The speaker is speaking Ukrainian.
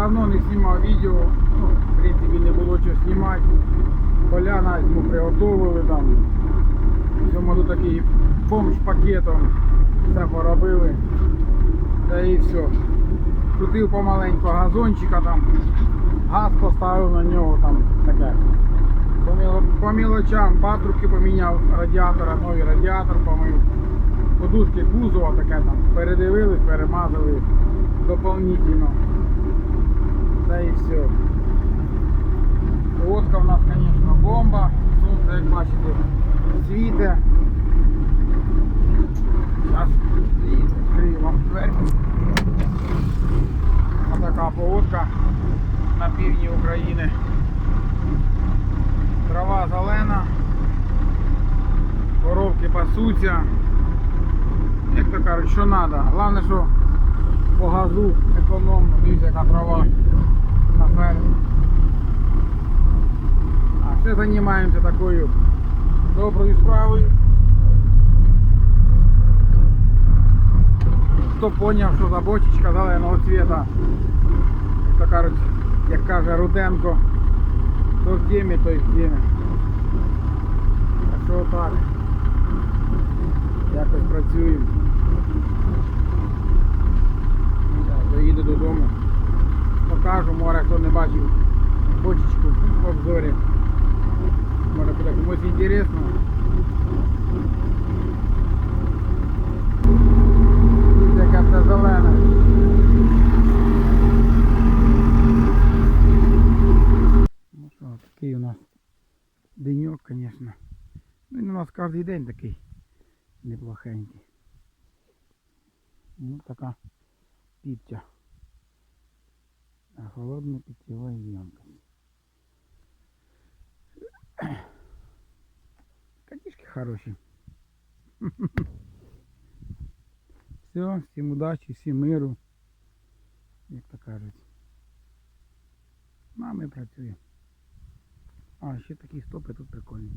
Давно не знімав відео, ну, в принципі не було чого знімати. Поля на зиму приготовили там. Цьому тут такий бомж пакетом все поробили. Та і все. Крутив помаленьку газончика там, газ поставив на нього там таке. По, міло- по мілочам патрубки поміняв радіатора, новий радіатор помив. Подушки кузова таке там. Передивились, перемазали дополнительно. Та і все. Водка в нас, звісно, бомба. Сонце, як бачите, світе. Зараз відкрию вам двері. Ось така погодка на півдні України. Трава зелена, коровки пасуться. Як то кажуть, що треба. Головне, що по газу економно, дивіться, яка трава на фермі. А ще займаємося такою доброю справою. Хто поняв, що за бочечка зеленого цвіта, як то кажуть, як каже Руденко, то в темі, то й в темі. Так що отак. Якось працюємо. Так, доїду додому. Покажу, може хто не бачив бочечку в обзорі. Може буде комусь інтересно. Яка це зелена. Ну що, такий у нас денек, звісно. Ну він у нас кожен день такий неплохенький. Ну така піття. А холодна питьевая емкость. Котишки хороші. Все, всім удачі, всім миру. Як то кажуть. Ну, а ми працюємо. А, ще такі стопи тут прикольні.